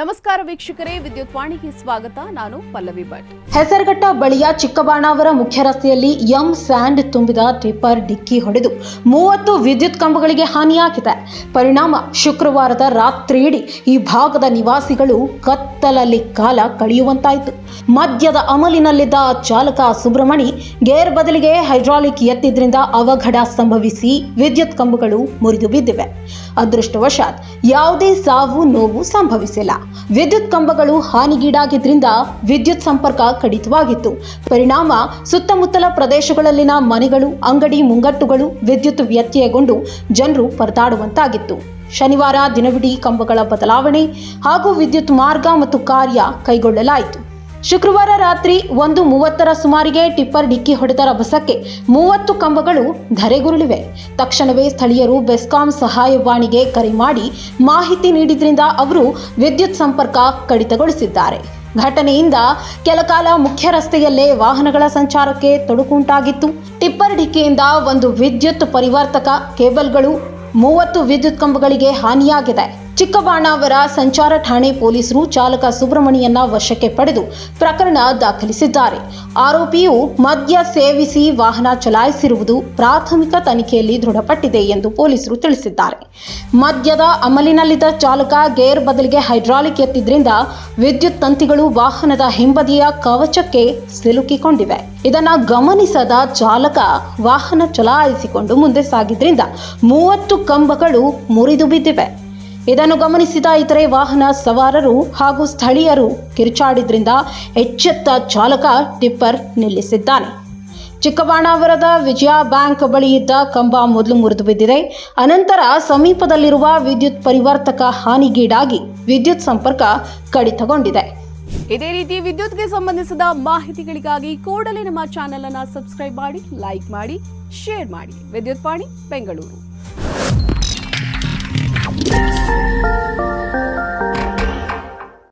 ನಮಸ್ಕಾರ ವೀಕ್ಷಕರೇ, ವಿದ್ಯುತ್ ವಾಣಿಗೆ ಸ್ವಾಗತ. ನಾನು ಪಲ್ಲವಿ ಭಟ್. ಹೆಸರಘಟ್ಟ ಬಳಿಯ ಚಿಕ್ಕಬಾಣಾವರ ಮುಖ್ಯ ರಸ್ತೆಯಲ್ಲಿ ಎಂ ಸ್ಯಾಂಡ್ ತುಂಬಿದ ಟಿಪ್ಪರ್ ಡಿಕ್ಕಿ ಹೊಡೆದು ಮೂವತ್ತು ವಿದ್ಯುತ್ ಕಂಬಗಳಿಗೆ ಹಾನಿಯಾಗಿದೆ ಪರಿಣಾಮ ಶುಕ್ರವಾರದ ರಾತ್ರಿಯಿಡೀ ಈ ಭಾಗದ ನಿವಾಸಿಗಳು ಕತ್ತಲಲ್ಲಿ ಕಾಲ ಕಳೆಯುವಂತಾಯಿತು. ಮದ್ಯದ ಅಮಲಿನಲ್ಲಿದ್ದ ಚಾಲಕ ಸುಬ್ರಮಣಿ ಗೇರ್ ಬದಲಿಗೆ ಹೈಡ್ರಾಲಿಕ್ ಎತ್ತಿದ್ರಿಂದ ಅವಘಡ ಸಂಭವಿಸಿ ವಿದ್ಯುತ್ ಕಂಬಗಳು ಮುರಿದು ಬಿದ್ದಿವೆ. ಅದೃಷ್ಟವಶಾತ್ ಯಾವುದೇ ಸಾವು ನೋವು ಸಂಭವಿಸಿಲ್ಲ. ವಿದ್ಯುತ್ ಕಂಬಗಳು ಹಾನಿಗೀಡಾಗಿದ್ದರಿಂದ ವಿದ್ಯುತ್ ಸಂಪರ್ಕ ಕಡಿತವಾಗಿತ್ತು. ಪರಿಣಾಮ ಸುತ್ತಮುತ್ತಲ ಪ್ರದೇಶಗಳಲ್ಲಿನ ಮನೆಗಳು, ಅಂಗಡಿ ಮುಂಗಟ್ಟುಗಳು ವಿದ್ಯುತ್ ವ್ಯತ್ಯಯಗೊಂಡು ಜನರು ಪರದಾಡುವಂತಾಗಿತ್ತು. ಶನಿವಾರ ದಿನವಿಡೀ ಕಂಬಗಳ ಬದಲಾವಣೆ ಹಾಗೂ ವಿದ್ಯುತ್ ಮಾರ್ಗ ಮತ್ತು ಕಾರ್ಯ ಕೈಗೊಳ್ಳಲಾಯಿತು. ಶುಕ್ರವಾರ ರಾತ್ರಿ ಒಂದು ಮೂವತ್ತರ ಸುಮಾರಿಗೆ ಟಿಪ್ಪರ್ ಡಿಕ್ಕಿ ಹೊಡೆದ ರಭಸಕ್ಕೆ ಮೂವತ್ತು ಕಂಬಗಳು ಧರೆಗುರುಳಿವೆ. ತಕ್ಷಣವೇ ಸ್ಥಳೀಯರು ಬೆಸ್ಕಾಂ ಸಹಾಯವಾಣಿಗೆ ಕರೆ ಮಾಡಿ ಮಾಹಿತಿ ನೀಡಿದ್ರಿಂದ ಅವರು ವಿದ್ಯುತ್ ಸಂಪರ್ಕ ಕಡಿತಗೊಳಿಸಿದ್ದಾರೆ. ಘಟನೆಯಿಂದ ಕೆಲಕಾಲ ಮುಖ್ಯ ರಸ್ತೆಯಲ್ಲೇ ವಾಹನಗಳ ಸಂಚಾರಕ್ಕೆ ತೊಡಕುಂಟಾಗಿತ್ತು. ಟಿಪ್ಪರ್ ಡಿಕ್ಕಿಯಿಂದ ಒಂದು ವಿದ್ಯುತ್ ಪರಿವರ್ತಕ ಕೇಬಲ್ಗಳು ಮೂವತ್ತು ವಿದ್ಯುತ್ ಕಂಬಗಳಿಗೆ ಹಾನಿಯಾಗಿದೆ. ಚಿಕ್ಕಬಾಣಾವರ ಸಂಚಾರ ಠಾಣೆ ಪೊಲೀಸರು ಚಾಲಕ ಸುಬ್ರಮಣಿಯನ್ನ ವಶಕ್ಕೆ ಪಡೆದು ಪ್ರಕರಣ ದಾಖಲಿಸಿದ್ದಾರೆ. ಆರೋಪಿಯು ಮದ್ಯ ಸೇವಿಸಿ ವಾಹನ ಚಲಾಯಿಸಿರುವುದು ಪ್ರಾಥಮಿಕ ತನಿಖೆಯಲ್ಲಿ ದೃಢಪಟ್ಟಿದೆ ಎಂದು ಪೊಲೀಸರು ತಿಳಿಸಿದ್ದಾರೆ. ಮದ್ಯದ ಅಮಲಿನಲ್ಲಿದ್ದ ಚಾಲಕ ಗೇರ್ ಬದಲಿಗೆ ಹೈಡ್ರಾಲಿಕ್ ಎತ್ತಿದ್ರಿಂದ ವಿದ್ಯುತ್ ತಂತಿಗಳು ವಾಹನದ ಹಿಂಬದಿಯ ಕವಚಕ್ಕೆ ಸಿಲುಕಿಕೊಂಡಿವೆ. ಇದನ್ನ ಗಮನಿಸದ ಚಾಲಕ ವಾಹನ ಚಲಾಯಿಸಿಕೊಂಡು ಮುಂದೆ ಸಾಗಿದ್ರಿಂದ ಮೂವತ್ತು ಕಂಬಗಳು ಮುರಿದು ಬಿದ್ದಿವೆ. ಇದನ್ನು ಗಮನಿಸಿದ ಇತರೆ ವಾಹನ ಸವಾರರು ಹಾಗೂ ಸ್ಥಳೀಯರು ಕಿರುಚಾಡಿದ್ರಿಂದ ಎಚ್ಚೆತ್ತ ಚಾಲಕ ಟಿಪ್ಪರ್ ನಿಲ್ಲಿಸಿದ್ದಾನೆ. ಚಿಕ್ಕಬಾಣಾವರದ ವಿಜಯ ಬ್ಯಾಂಕ್ ಬಳಿ ಇದ್ದ ಕಂಬ ಮೊದಲು ಮುರಿದು ಬಿದ್ದಿದೆ ಅನಂತರ ಸಮೀಪದಲ್ಲಿರುವ ವಿದ್ಯುತ್ ಪರಿವರ್ತಕ ಹಾನಿಗೀಡಾಗಿ ವಿದ್ಯುತ್ ಸಂಪರ್ಕ ಕಡಿತಗೊಂಡಿದೆ. ಇದೇ ರೀತಿ ವಿದ್ಯುತ್ಗೆ ಸಂಬಂಧಿಸಿದ ಮಾಹಿತಿಗಳಿಗಾಗಿ ಕೂಡಲೇ ನಮ್ಮ ಚಾನೆಲ್ ಅನ್ನು ಸಬ್ಸ್ಕ್ರೈಬ್ ಮಾಡಿ, ಲೈಕ್ ಮಾಡಿ, ಶೇರ್ ಮಾಡಿ. ವಿದ್ಯುತ್ ವಾಣಿ ಬೆಂಗಳೂರು.